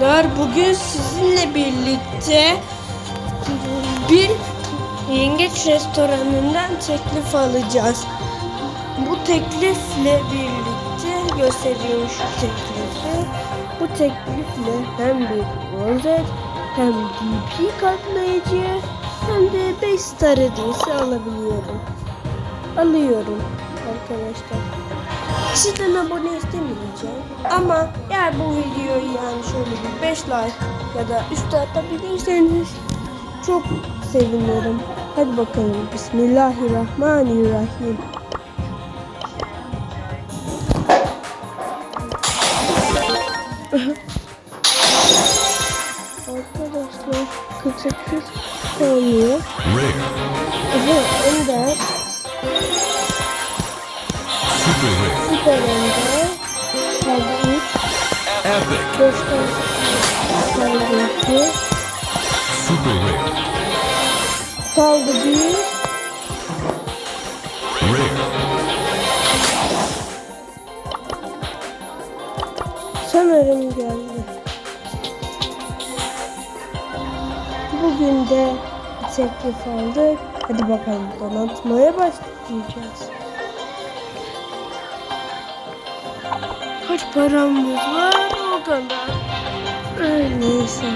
arkadaşlar. Bugün sizinle birlikte bir yengeç restoranından teklif alacağız. Bu teklifle birlikte göstereyim şu teklifi. Bu teklifle hem bir rozet hem DP katlayıcı hem de 5 star hediyesi alabiliyorum. Alıyorum arkadaşlar. Sizden abone istemeyeceğim. Ama eğer bu videoyu yani şöyle bir 5 like ya da üstü atabilirseniz çok sevinirim. Hadi bakalım. Bismillahirrahmanirrahim. Arkadaşlar 48 saniye. Aha Ender. Süper Ender. Kaldı 3. epic, 5 tane kaldı 2. super rare, Kaldı 1. rare, Sanırım geldi. Bugün de bir teklif aldık. Hadi bakalım donatmaya başlayacağız. Kaç paramız var o kadar. Ay, neyse.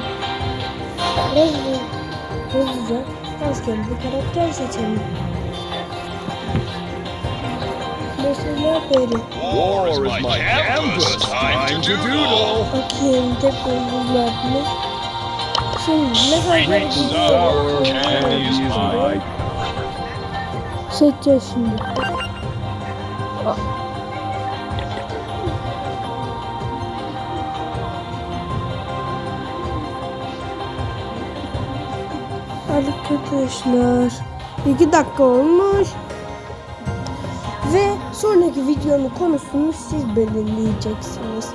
Hızlı, hızlıca rastgele bir karakter seçelim. Mesela Peri. War is my canvas. Time to doodle. Bakayım tek buldular mı? Şimdi ne kadar mine. Seçeceğiz şimdi. Arkadaşlar 2 dakika olmuş ve sonraki videonun konusunu siz belirleyeceksiniz.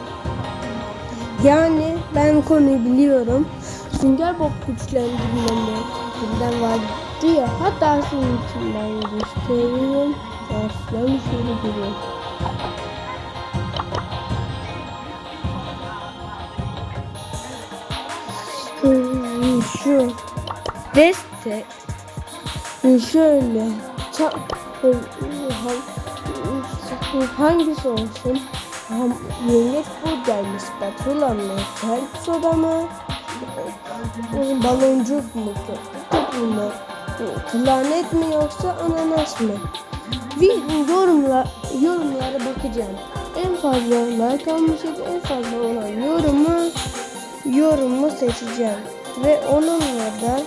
Yani ben konuyu biliyorum. Sünger Bob güçlendirmelerinden vardı ya. Hatta sizin için ben göstereyim. Aslan şöyle duruyor. Şu destek şöyle ta, hangisi olsun? Ham, yengeç burger mi? Spatula mı? Tel soda mı? Ee, Baloncuk mu? Topu mu? Planet mi yoksa ananas mı? Bir yorumla, yorumlara bakacağım. En fazla like almış en fazla olan yorumu yorumu seçeceğim. Ve onunla da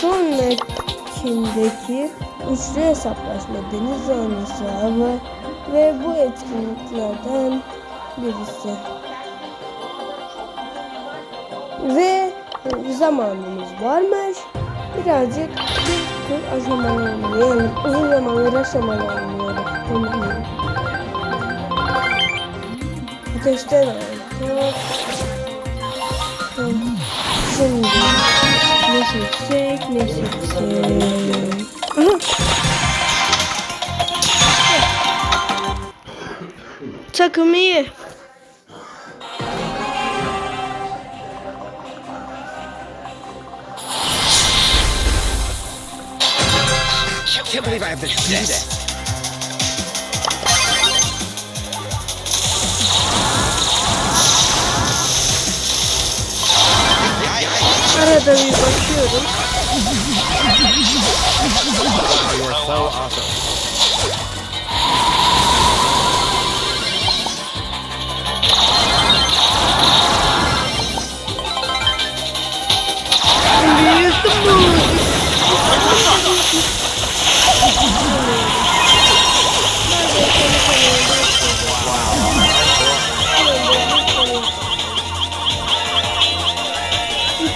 sonrakindeki üçlü hesaplaşma deniz zanlısı avı ve bu etkinliklerden birisi. Ve zamanımız varmış. Birazcık bir tur aşamalı oynayalım. Uzun aşamalı oynuyorum. Oynayalım. Ateşten aldık. Şimdi Take him here. I can't believe I have to do that. kadar iyi bakıyorum.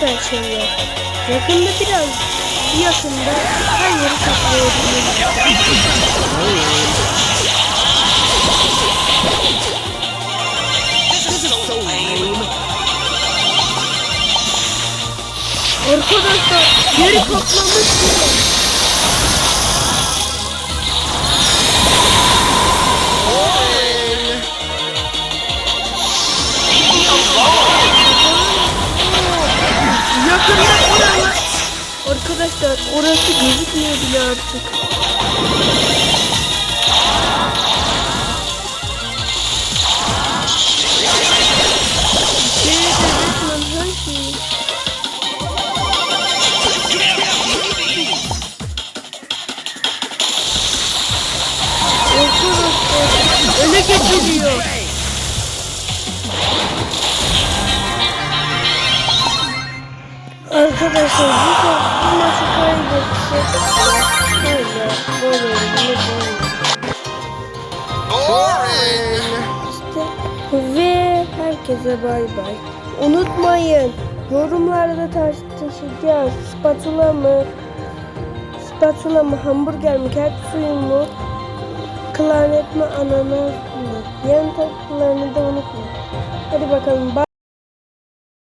Süper şey yok. Yakında biraz yakında her yeri lame. Arkadaşlar yeri kaplamış bile. Arkadaşlar orası gözükmüyor bile artık. Arkadaşlar bu maçı kaybetsek böyle böyle böyle böyle işte ve herkese bay bay. Unutmayın yorumlarda tartışacağız. Spatula mı? Spatula mı? Hamburger mi? Kert suyu mu? Klarnet mi? Ananas mı? Yan tatlılarını da unutmayın. Hadi bakalım. Bye.